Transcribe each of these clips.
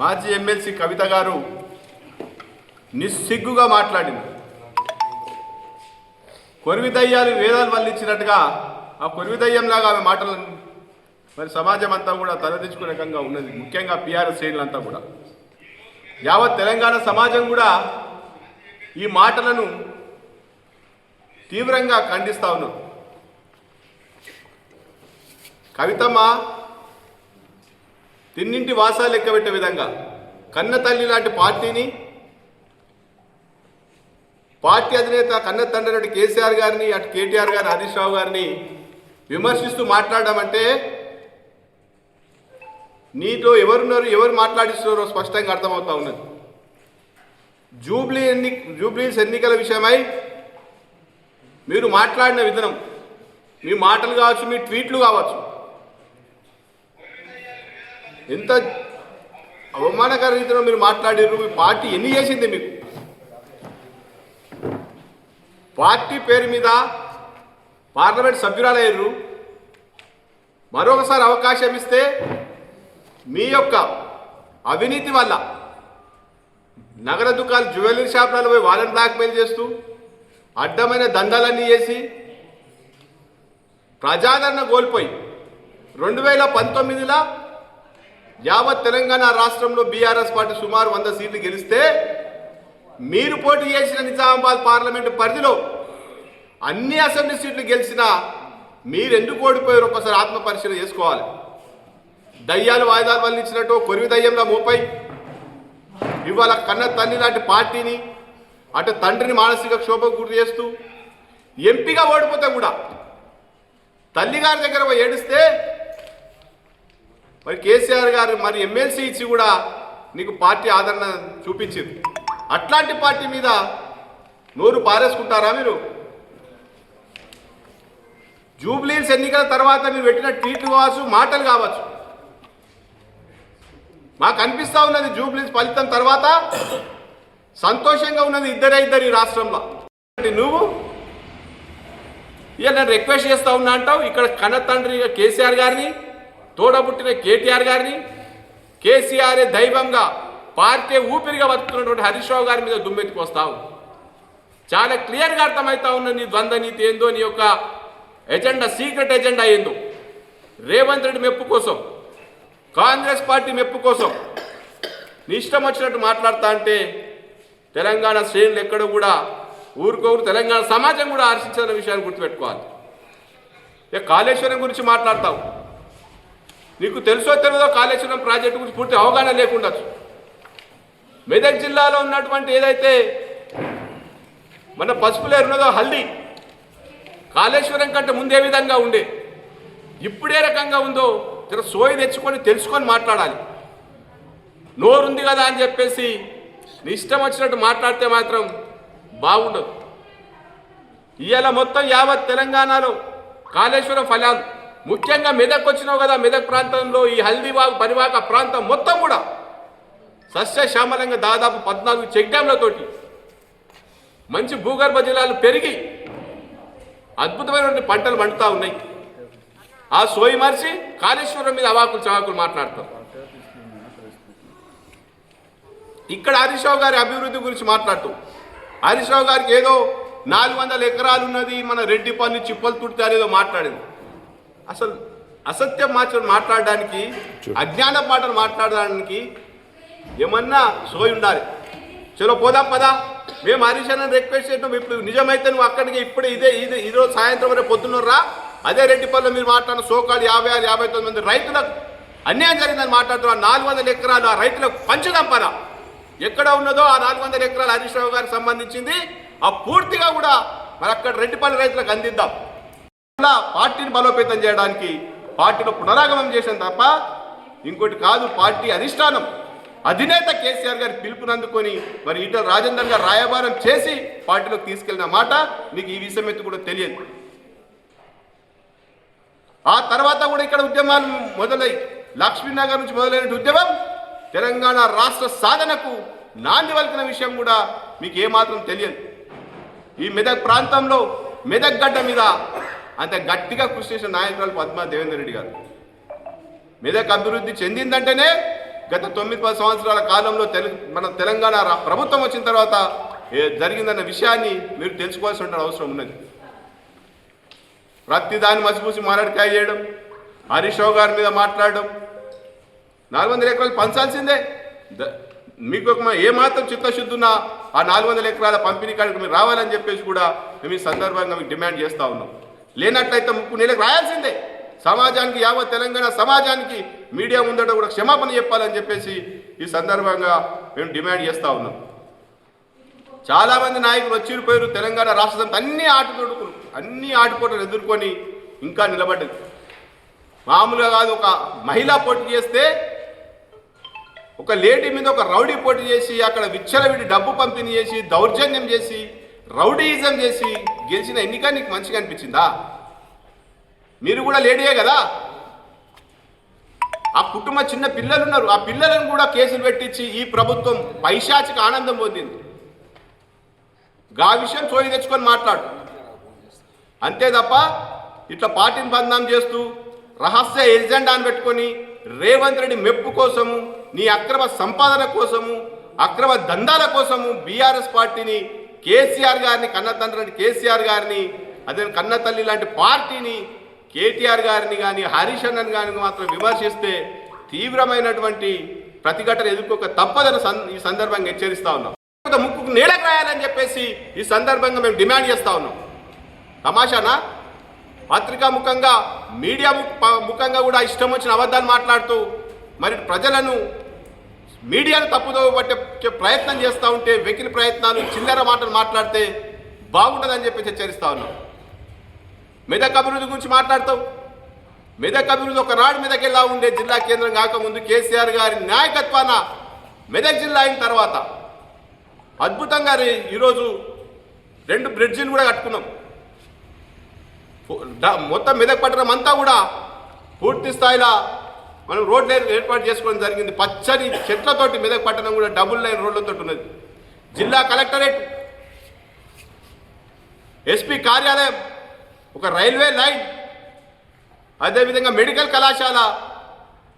మాజీ ఎమ్మెల్సీ కవిత గారు నిస్సిగ్గుగా మాట్లాడింది. కొరివిదయ్యాలు వేదాలు వల్లించినట్టుగా ఆ కొరివి లాగా ఆమె మాటలను మరి సమాజం అంతా కూడా తలదించుకునే రకంగా ఉన్నది. ముఖ్యంగా పిఆర్ఎస్ శ్రేణులంతా కూడా. యావత్ తెలంగాణ సమాజం కూడా ఈ మాటలను తీవ్రంగా ఖండిస్తా ఉన్నారు కవితమ్మ తిన్నింటి వాసాలు లెక్కబెట్టే విధంగా. కన్న తల్లి లాంటి పార్టీని పార్టీ అధినేత కన్న తండ్రి అటు కేసీఆర్ గారిని అటు కేటీఆర్ గారిని హరీష్ రావు గారిని విమర్శిస్తూ మాట్లాడడం అంటే నీతో ఎవరున్నారు ఎవరు మాట్లాడిస్తున్నారో స్పష్టంగా అర్థమవుతా ఉన్నది. జూబ్లీ ఎన్ని జూబ్లీస్ ఎన్నికల విషయమై మీరు మాట్లాడిన విధానం మీ మాటలు కావచ్చు మీ ట్వీట్లు కావచ్చు ఎంత అవమానకర రీతిలో మీరు మాట్లాడారు మీ పార్టీ ఎన్ని చేసింది మీకు? పార్టీ పేరు మీద పార్లమెంట్ సభ్యురాలయ్యారు మరొకసారి అవకాశం ఇస్తే మీ యొక్క అవినీతి వల్ల నగర దుకాణాలు జ్యువెలరీ షాపులలో పోయి వాళ్ళని బ్లాక్మెయిల్ చేస్తూ అడ్డమైన దందాలన్నీ చేసి ప్రజాదరణ కోల్పోయి రెండు వేల పంతొమ్మిదిలో యావత్ తెలంగాణ రాష్ట్రంలో బీఆర్ఎస్ పార్టీ సుమారు వంద సీట్లు గెలిస్తే మీరు పోటీ చేసిన నిజామాబాద్ పార్లమెంటు పరిధిలో అన్ని అసెంబ్లీ సీట్లు గెలిచినా మీరు ఎందుకు ఓడిపోయారు? ఒకసారి ఆత్మ పరిశీలన చేసుకోవాలి. దయ్యాలు వాయిదాలు వల్లించినట్టు కొరివి దయ్యంలో ముప్పై ఇవాళ కన్న తల్లి లాంటి పార్టీని అటు తండ్రిని మానసిక క్షోభకు గురి చేస్తూ ఎంపీగా ఓడిపోతే కూడా తల్లిగారి దగ్గర పోయి ఏడిస్తే మరి కేసీఆర్ గారు మరి ఎమ్మెల్సీ ఇచ్చి కూడా నీకు పార్టీ ఆదరణ చూపించింది. అట్లాంటి పార్టీ మీద నోరు పారేసుకుంటారా మీరు? జూబ్లీస్ ఎన్నికల తర్వాత మీరు పెట్టిన ట్వీట్లు కావచ్చు మాటలు కావచ్చు. మాకు అనిపిస్తా ఉన్నది జూబ్లీస్ ఫలితం తర్వాత సంతోషంగా ఉన్నది ఇద్దరే ఇద్దరు ఈ రాష్ట్రంలో. నువ్వు? ఇక నేను రిక్వెస్ట్ చేస్తా ఉన్నా అంటావు. ఇక్కడ కన్న తండ్రి కేసీఆర్ గారిని తోడబుట్టిన కేటీఆర్ గారిని కేసీఆర్ దైవంగా పార్టీ ఊపిరిగా బతుకుతున్నటువంటి హరీష్ రావు గారి మీద దుమ్మెత్తిపోస్తావు. చాలా క్లియర్గా అర్థమవుతా ఉన్న నీ ద్వంద్వ నీతి ఏందో నీ యొక్క ఎజెండా సీక్రెట్ ఎజెండా ఏందో. రేవంత్ రెడ్డి మెప్పు కోసం కాంగ్రెస్ పార్టీ మెప్పు కోసం నీ ఇష్టం వచ్చినట్టు మాట్లాడతా అంటే తెలంగాణ శ్రేణులు ఎక్కడ కూడా ఊరుకోరు తెలంగాణ సమాజం కూడా హర్షించిన విషయాన్ని గుర్తుపెట్టుకోవాలి. ఇక కాళేశ్వరం గురించి మాట్లాడతావు? నీకు తెలుసో తెలియదో కాళేశ్వరం ప్రాజెక్టు గురించి పూర్తి అవగాహన లేకుండొచ్చు. మెదక్ జిల్లాలో ఉన్నటువంటి ఏదైతే మన పసుపులేరు ఉన్నదో హల్దీ కాళేశ్వరం కంటే ముందే విధంగా ఉండే ఇప్పుడే రకంగా ఉందో జర సోయి తెచ్చుకొని తెలుసుకొని మాట్లాడాలి. నోరుంది కదా అని చెప్పేసి నీ ఇష్టం వచ్చినట్టు మాట్లాడితే మాత్రం బాగుండదు. ఇవాళ మొత్తం యావత్ తెలంగాణలో కాళేశ్వరం ఫలాలు. ముఖ్యంగా మెదక్ వచ్చినావు కదా మెదక్ ప్రాంతంలో ఈ హల్దీవాగ్ పరివాక ప్రాంతం మొత్తం కూడా సస్యశ్యామలంగా దాదాపు పద్నాలుగు చెక్ డ్యామ్లతోటి మంచి భూగర్భ జలాలు పెరిగి అద్భుతమైనటువంటి పంటలు పండుతూ ఉన్నాయి. ఆ సోయి మరిచి కాళేశ్వరం మీద అవాకులు చవాకులు మాట్లాడతారు. ఇక్కడ హరీష్ గారి అభివృద్ధి గురించి మాట్లాడుతూ హరీష్ గారికి ఏదో నాలుగు వందల ఎకరాలు ఉన్నది మన రెడ్డిపల్లి చిప్పలు తుడితే ఏదో మాట్లాడింది. అసలు అసత్యం మాత్రం మాట్లాడడానికి అజ్ఞాన మాటలు మాట్లాడడానికి ఏమన్నా సోయి ఉండాలి. చలో పోదాం పదా. మేము హరీష్ అన్న రిక్వెస్ట్ చేస్తాం ఇప్పుడు నిజమైతే నువ్వు అక్కడికి ఇప్పుడే ఇదే ఇదే ఈరోజు సాయంత్రం వరకు పొద్దున్నరా అదే రెడ్డిపల్లిలో మీరు మాట్లాడిన సోకాడు యాభై ఆరు యాభై తొమ్మిది మంది రైతులకు అన్యాయం జరిగిందని మాట్లాడుతున్నారు. నాలుగు వందల ఎకరాలు ఆ రైతులకు పంచుదాం పదా. ఎక్కడ ఉన్నదో ఆ నాలుగు వందల ఎకరాలు హరీష్ రావు గారికి సంబంధించింది. ఆ పూర్తిగా కూడా మరి అక్కడ రెడ్డిపల్లి రైతులకు అందిద్దాం. పార్టీని బలోపేతం చేయడానికి పార్టీలో పునరాగమనం చేసాం తప్ప ఇంకోటి కాదు పార్టీ అధిష్టానం. అధినేత కేసీఆర్ గారి పిలుపుని అందుకొని మరి ఈటల రాజేందర్ గారు రాయబారం చేసి పార్టీలోకి తీసుకెళ్ళిన మాట మీకు ఈ విషయం ఎత్తు కూడా తెలియదు. ఆ తర్వాత కూడా ఇక్కడ ఉద్యమాలు మొదలై లక్ష్మీనగర్ నుంచి మొదలైన ఉద్యమం తెలంగాణ రాష్ట్ర సాధనకు నాంది వలికిన విషయం కూడా మీకు ఏమాత్రం తెలియదు. ఈ మెదక్ ప్రాంతంలో మెదక్ గడ్డ మీద అంత గట్టిగా కృషి చేసిన నాయకురాలు పద్మా దేవేందర్ రెడ్డి గారు. మెదక్ అభివృద్ధి చెందిందంటేనే గత తొమ్మిది పది సంవత్సరాల కాలంలో తెలు మన తెలంగాణ ప్రభుత్వం వచ్చిన తర్వాత ఏ జరిగిందన్న విషయాన్ని మీరు తెలుసుకోవాల్సిన అవసరం ఉన్నది. ప్రతి దాన్ని మసిపూసి మారడికాయ చేయడం హరీష్ గారి మీద మాట్లాడడం నాలుగు వందల ఎకరాలు పంచాల్సిందే. ద- మీకు ఒక ఏమాత్రం చిత్తశుద్ధి ఉన్నా ఆ నాలుగు వందల ఎకరాల పంపిణీ కాడికి మీరు రావాలని చెప్పేసి కూడా మేము ఈ సందర్భంగా మీకు డిమాండ్ చేస్తూ ఉన్నాం. లేనట్లయితే ముక్కు నెలకు రాయాల్సిందే. సమాజానికి యావత్ తెలంగాణ సమాజానికి మీడియా ముందట కూడా క్షమాపణ చెప్పాలని చెప్పేసి ఈ సందర్భంగా మేము డిమాండ్ చేస్తూ ఉన్నాం. చాలామంది నాయకులు వచ్చిరు పోయారు తెలంగాణ రాష్ట్ర అన్ని ఆటపోటుకులు అన్ని ఆటపోటలు ఎదుర్కొని ఇంకా నిలబడ్డది. మామూలుగా కాదు ఒక మహిళా పోటీ చేస్తే ఒక లేడీ మీద ఒక రౌడీ పోటీ చేసి అక్కడ విచ్చలవిడి డబ్బు పంపిణీ చేసి దౌర్జన్యం చేసి రౌడీయిజం చేసి గెలిచిన ఎన్నిక నీకు మంచిగా అనిపించిందా? మీరు కూడా లేడీయే కదా? ఆ కుటుంబ చిన్న పిల్లలు ఉన్నారు ఆ పిల్లలను కూడా కేసులు పెట్టించి ఈ ప్రభుత్వం పైశాచిక ఆనందం పొందింది. గా విషయం చోయి తెచ్చుకొని మాట్లాడు. అంతే తప్ప ఇట్లా పార్టీని బంధం చేస్తూ రహస్య ఎజెండాను పెట్టుకొని రేవంత్ రెడ్డి మెప్పు కోసము నీ అక్రమ సంపాదన కోసము అక్రమ దందాల కోసము బీఆర్ఎస్ పార్టీని కేసీఆర్ గారిని కన్నతండ్రి కేసీఆర్ గారిని అదే కన్న తల్లి లాంటి పార్టీని కేటీఆర్ గారిని కానీ హరీష్ అన్నని కానీ మాత్రం విమర్శిస్తే తీవ్రమైనటువంటి ప్రతిఘటన ఎదుర్కోక తప్పదని ఈ సందర్భంగా హెచ్చరిస్తా ఉన్నాం. ముక్కు నేలకు రాయాలని చెప్పేసి ఈ సందర్భంగా మేము డిమాండ్ చేస్తా ఉన్నాం. తమాషానా? పత్రికా ముఖంగా మీడియా ము- ముఖంగా కూడా ఇష్టం వచ్చిన అబద్ధాలు మాట్లాడుతూ మరి ప్రజలను మీడియాను తప్పుదోవ పట్టే ప్రయత్నం చేస్తూ ఉంటే వెకిలి ప్రయత్నాలు చిల్లర మాటలు మాట్లాడితే బాగుంటుందని చెప్పి హెచ్చరిస్తా ఉన్నాం. మెదక్ అభివృద్ధి గురించి మాట్లాడతాం మెదక్ అభివృద్ధి ఒకనాడు మెదక్ ఉండే జిల్లా కేంద్రం కాకముందు కేసీఆర్ గారి నాయకత్వాన మెదక్ జిల్లా అయిన తర్వాత అద్భుతంగా ఈరోజు రెండు బ్రిడ్జిలు కూడా కట్టుకున్నాం. మొత్తం మెదక్ పట్టణం అంతా కూడా పూర్తి స్థాయిలో మనం రోడ్లు ఏర్పాటు చేసుకోవడం జరిగింది. పచ్చని చెట్లతోటి మెదక్ పట్టణం కూడా డబుల్ లైన్ రోడ్లతో ఉన్నది. జిల్లా కలెక్టరేట్ ఎస్పీ కార్యాలయం ఒక రైల్వే లైన్ అదేవిధంగా మెడికల్ కళాశాల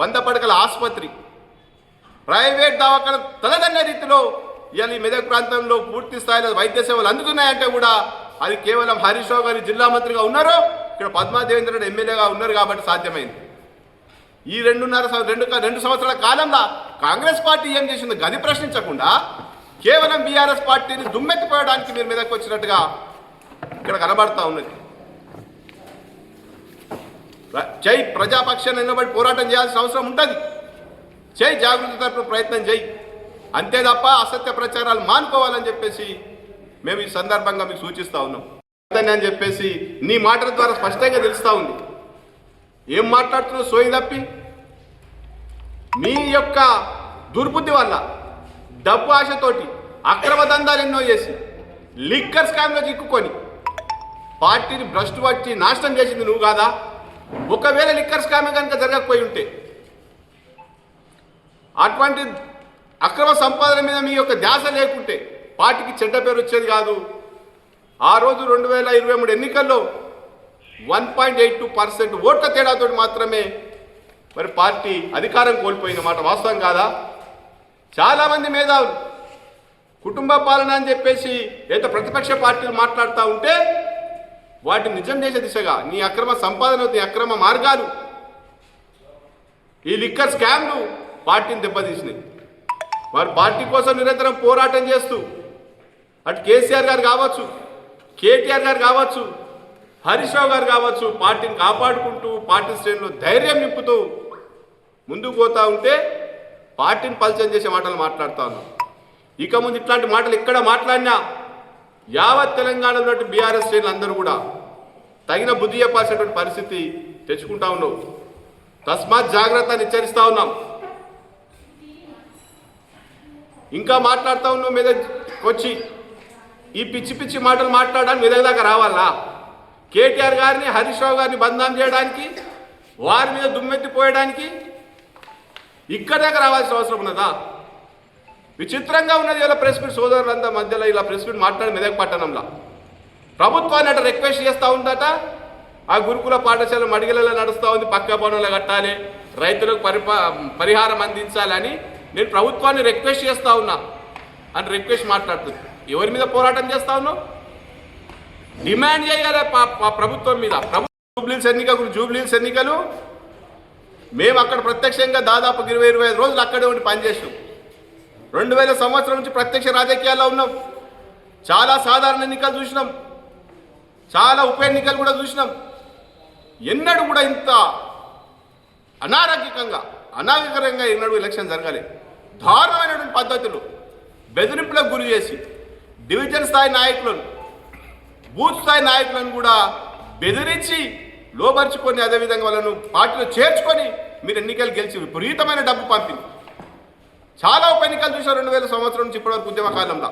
వంద పడకల ఆసుపత్రి. ప్రైవేట్ దవాఖాన తలదన్న రీతిలో ఇవాళ ఈ మెదక్ ప్రాంతంలో పూర్తి స్థాయిలో వైద్య సేవలు అందుతున్నాయంటే కూడా అది కేవలం హరీష్ రావు గారి జిల్లా మంత్రిగా ఉన్నారు ఇక్కడ పద్మాదేవేంద్రుడు రెడ్డి ఎమ్మెల్యేగా ఉన్నారు కాబట్టి సాధ్యమైంది. ఈ రెండున్నర రెండు రెండు సంవత్సరాల కాలంలో కాంగ్రెస్ పార్టీ ఏం చేసిందో గది ప్రశ్నించకుండా కేవలం బీఆర్ఎస్ పార్టీని దుమ్మెత్తిపోయడానికి మీరు మీదకి వచ్చినట్టుగా ఇక్కడ కనబడతా ఉన్నది. ప్ర- జై ప్రజాపక్షాన్ని నిలబడి పోరాటం చేయాల్సిన అవసరం ఉంటుంది. జై జాగృతి తరపున ప్రయత్నం చేయి. అంతే తప్ప అసత్య ప్రచారాలు మానుకోవాలని చెప్పేసి మేము ఈ సందర్భంగా మీకు సూచిస్తా ఉన్నాం. అని చెప్పేసి నీ మాటల ద్వారా స్పష్టంగా తెలుస్తా ఉంది. ఏం మాట్లాడుతున్నావు సోయి తప్పి? మీ యొక్క దుర్బుద్ధి వల్ల డబ్బు ఆశతోటి అక్రమ దందాలు ఎన్నో చేసి లిక్కర్ స్కామ్లో చిక్కుకొని పార్టీని భ్రష్టు పట్టి నాశనం చేసింది నువ్వు కాదా? ఒకవేళ లిక్కర్ స్కామ్ కనుక జరగకపోయి ఉంటే అటువంటి అక్రమ సంపాదన మీద మీ యొక్క ధ్యాస లేకుంటే పార్టీకి చెడ్డ పేరు వచ్చేది కాదు. ఆ రోజు రెండు వేల ఇరవై మూడు ఎన్నికల్లో one point eight two percent ఓట్ల తేడాతో మాత్రమే మరి పార్టీ అధికారం కోల్పోయిన మాట. వాస్తవం కాదా? చాలామంది మేధావులు కుటుంబ పాలన అని చెప్పేసి ఏదో ప్రతిపక్ష పార్టీలు మాట్లాడుతూ ఉంటే వాటిని నిజం చేసే దిశగా నీ అక్రమ సంపాదన నీ అక్రమ మార్గాలు ఈ లిక్కర్ స్కామ్లు పార్టీని దెబ్బతీసినాయి. వారు పార్టీ కోసం నిరంతరం పోరాటం చేస్తూ అటు కేసీఆర్ గారు కావచ్చు కేటీఆర్ గారు కావచ్చు హరీష్రావు గారు కావచ్చు పార్టీని కాపాడుకుంటూ పార్టీ శ్రేణులు ధైర్యం నింపుతూ ముందుకు పోతా ఉంటే పార్టీని పలచం చేసే మాటలు మాట్లాడుతాను ఇక ముందు ఇట్లాంటి మాటలు ఇక్కడ మాట్లాడినా యావత్ తెలంగాణలో ఉన్నటువంటి బీఆర్ఎస్ శ్రేణులు అందరూ కూడా తగిన బుద్ధి చెప్పాల్సినటువంటి పరిస్థితి తెచ్చుకుంటా ఉన్నావు తస్మాత్ జాగ్రత్త అని హెచ్చరిస్తా ఉన్నాం. ఇంకా మాట్లాడుతూ ఉన్నావు మీద వచ్చి ఈ పిచ్చి పిచ్చి మాటలు మాట్లాడడానికి మీద దాకా రావాలా? కేటీఆర్ గారిని హరీష్ రావు గారిని బంధం చేయడానికి వారి మీద దుమ్మెత్తిపోయడానికి ఇక్కడ దగ్గర రావాల్సిన అవసరం ఉన్నదా? విచిత్రంగా ఉన్నది ఇలా ప్రెస్ మీట్ సోదరులంతా మధ్యలో ఇలా ప్రెస్ మీట్ మాట్లాడి మెదక్ పట్టణంలో. ప్రభుత్వాన్ని అట రిక్వెస్ట్ చేస్తూ ఉందట ఆ గురుకుల పాఠశాల మడిగలలో నడుస్తూ ఉంది పక్క పనులు కట్టాలి రైతులకు పరిప పరిహారం అందించాలని నేను ప్రభుత్వాన్ని రిక్వెస్ట్ చేస్తా ఉన్నా. అని రిక్వెస్ట్ మాట్లాడుతుంది. ఎవరి మీద పోరాటం చేస్తా ఉన్నావు? డిమాండ్ చేయాలి ప- ప్రభుత్వం మీద. ప్రభు జూబ్లీస్ ఎన్నిక జూబ్లీస్ ఎన్నికలు. మేము అక్కడ ప్రత్యక్షంగా దాదాపు ఇరవై ఇరవై ఐదు రోజులు అక్కడే ఉండి పనిచేసాం రెండు వేల సంవత్సరం నుంచి ప్రత్యక్ష రాజకీయాల్లో ఉన్నాం. చాలా సాధారణ ఎన్నికలు చూసినాం. చాలా ఉప ఎన్నికలు కూడా చూసినాం. ఎన్నడూ కూడా ఇంత అనారోగ్యకంగా అనాగరికంగా ఎన్నడూ ఎలక్షన్ జరగాలి. దారుణమైనటువంటి పద్ధతులు. బెదిరింపులకు గురి చేసి డివిజన్ స్థాయి నాయకులను బూత్ స్థాయి నాయకులను కూడా బెదిరించి లోపరుచుకొని అదేవిధంగా వాళ్ళను పార్టీలో చేర్చుకొని మీరు ఎన్నికలు గెలిచి విపరీతమైన డబ్బు పంపింది. చాలా ఉప ఎన్నికలు చూసారు రెండు వేల సంవత్సరం నుంచి ఇప్పటివరకు ఉద్యమ కాలంలో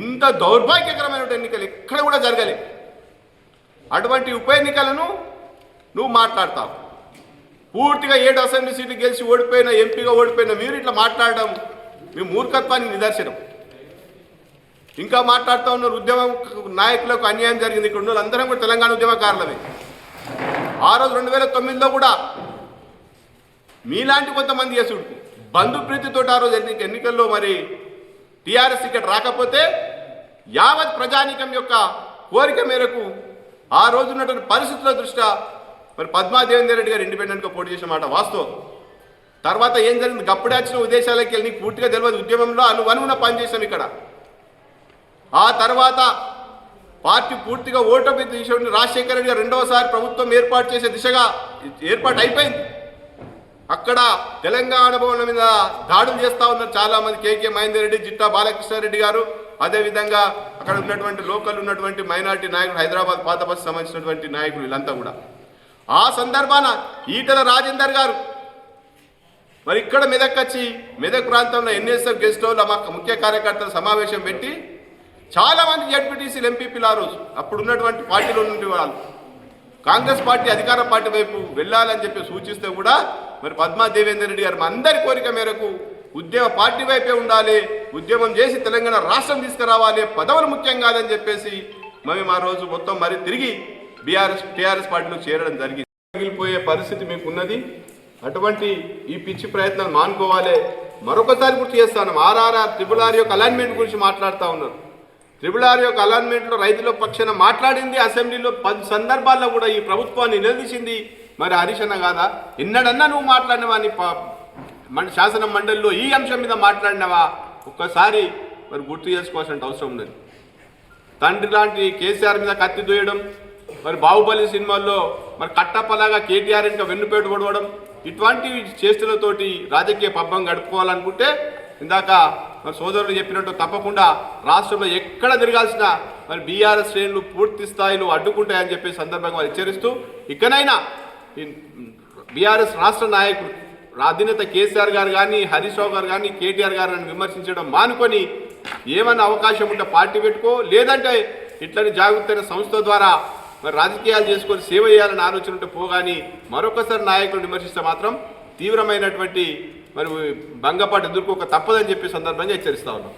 ఇంత దౌర్భాగ్యకరమైన ఎన్నికలు ఎక్కడ కూడా జరగలే. అటువంటి ఉప ఎన్నికలను నువ్వు మాట్లాడతావు. పూర్తిగా ఏడు అసెంబ్లీ సీట్లు గెలిచి ఓడిపోయిన ఎంపీగా ఓడిపోయిన మీరు ఇట్లా మాట్లాడడం మీ మూర్ఖత్వానికి నిదర్శనం. ఇంకా మాట్లాడుతూ ఉన్నారు ఉద్యమం నాయకులకు అన్యాయం జరిగింది. ఇక్కడ ఉన్న అందరం కూడా తెలంగాణ ఉద్యమకారులమే. ఆ రోజు రెండు వేల తొమ్మిదిలో కూడా మీలాంటి కొంతమంది చేసుడు బంధు ప్రీతితో ఆ రోజు ఎన్ని ఎన్నికల్లో మరి టీఆర్ఎస్ ఇక్కడ రాకపోతే యావత్ ప్రజానీకం యొక్క కోరిక మేరకు ఆ రోజు ఉన్నటువంటి పరిస్థితుల దృష్ట్యా మరి పద్మా దేవేందర్ రెడ్డి గారు ఇండిపెండెంట్గా పోటీ చేసిన మాట వాస్తవం. తర్వాత ఏం జరిగింది? గప్పుడాచిన ఉద్దేశాలకి వెళ్ళి నీకు పూర్తిగా తెలియదు ఉద్యమంలో అనువనుగున పనిచేసాం ఇక్కడ. ఆ తర్వాత పార్టీ పూర్తిగా ఓటమి తీసుకుని రాజశేఖర రెడ్డి గారు రెండవసారి ప్రభుత్వం ఏర్పాటు చేసే దిశగా ఏర్పాటు అయిపోయింది. అక్కడ తెలంగాణ భవనం మీద దాడులు చేస్తా ఉన్నారు చాలా మంది కేకే మహేందర్ రెడ్డి జిట్టా బాలకృష్ణారెడ్డి గారు. అదేవిధంగా అక్కడ ఉన్నటువంటి లోకల్ ఉన్నటువంటి మైనార్టీ నాయకుడు హైదరాబాద్ పాత బస్సు సంబంధించినటువంటి నాయకులు వీళ్ళంతా కూడా. ఆ సందర్భాన ఈటల రాజేందర్ గారు మరి ఇక్కడ మెదక్ వచ్చి మెదక్ ప్రాంతంలో ఎన్ఎస్ఎఫ్ గెస్ట్ హౌస్లో మా ముఖ్య కార్యకర్తల సమావేశం పెట్టి చాలా మంది జడ్పీటీసీలు ఎంపీపీలు ఆ రోజు. అప్పుడు ఉన్నటువంటి పార్టీలో నుండి వాళ్ళు. కాంగ్రెస్ పార్టీ అధికార పార్టీ వైపు వెళ్ళాలని చెప్పి సూచిస్తే కూడా మరి పద్మా దేవేందర్ రెడ్డి గారు మా అందరి కోరిక మేరకు ఉద్యమ పార్టీ వైపే ఉండాలి ఉద్యమం చేసి తెలంగాణ రాష్ట్రం తీసుకురావాలి పదవులు ముఖ్యం కాదని చెప్పేసి మేము ఆ రోజు మొత్తం మరి తిరిగి బీఆర్ఎస్ టీఆర్ఎస్ పార్టీలో చేరడం జరిగింది. మిగిలిపోయే పరిస్థితి మీకు ఉన్నది. అటువంటి ఈ పిచ్చి ప్రయత్నాలు మానుకోవాలి. మరొకసారి గుర్తు చేస్తాను ఆర్ఆర్ఆర్ ట్రిపుల్ ఆర్ యొక్క అలైన్మెంట్ గురించి మాట్లాడుతూ ఉన్నారు. ట్రిబుల్ ఆర్ యొక్క అలైన్మెంట్లో రైతుల పక్షాన మాట్లాడింది అసెంబ్లీలో పది సందర్భాల్లో కూడా ఈ ప్రభుత్వాన్ని నిలదీసింది. మరి హరిషణ కాదా? ఎన్నడన్నా నువ్వు మాట్లాడినవా? నీ ప- మన శాసన మండలిలో ఈ అంశం మీద మాట్లాడినవా? ఒక్కసారి మరి గుర్తు చేసుకోవాల్సిన అవసరం ఉన్నది తండ్రి లాంటి కేసీఆర్ మీద కత్తి దూయడం మరి బాహుబలి సినిమాల్లో మరి కట్టపలాగా కేటీఆర్ ఇంకా వెన్నుపేట పడవడం ఇటువంటి చేష్టలతోటి రాజకీయ పబ్బం గడుపుకోవాలనుకుంటే ఇందాక మరి సోదరులు చెప్పినట్టు తప్పకుండా రాష్ట్రంలో ఎక్కడ తిరగాల్సిన మరి బీఆర్ఎస్ శ్రేణులు పూర్తి స్థాయిలో అడ్డుకుంటాయని చెప్పే సందర్భంగా వారు హెచ్చరిస్తూ ఇకనైనా బీఆర్ఎస్ రాష్ట్ర నాయకులు అధినేత కేసీఆర్ గారు కానీ హరీష్ రావు గారు కానీ కేటీఆర్ గారు అని విమర్శించడం మానుకొని ఏమన్నా అవకాశం ఉంటే పార్టీ పెట్టుకో లేదంటే ఇట్లని జాగ్రత్త సంస్థ ద్వారా మరి రాజకీయాలు చేసుకొని సేవ చేయాలని ఆలోచన ఉంటే పోగాని మరొకసారి నాయకులు విమర్శిస్తే మాత్రం తీవ్రమైనటువంటి మరి భంగపాటు ఎదుర్కోక తప్పదని చెప్పే సందర్భంగా హెచ్చరిస్తా ఉన్నాం.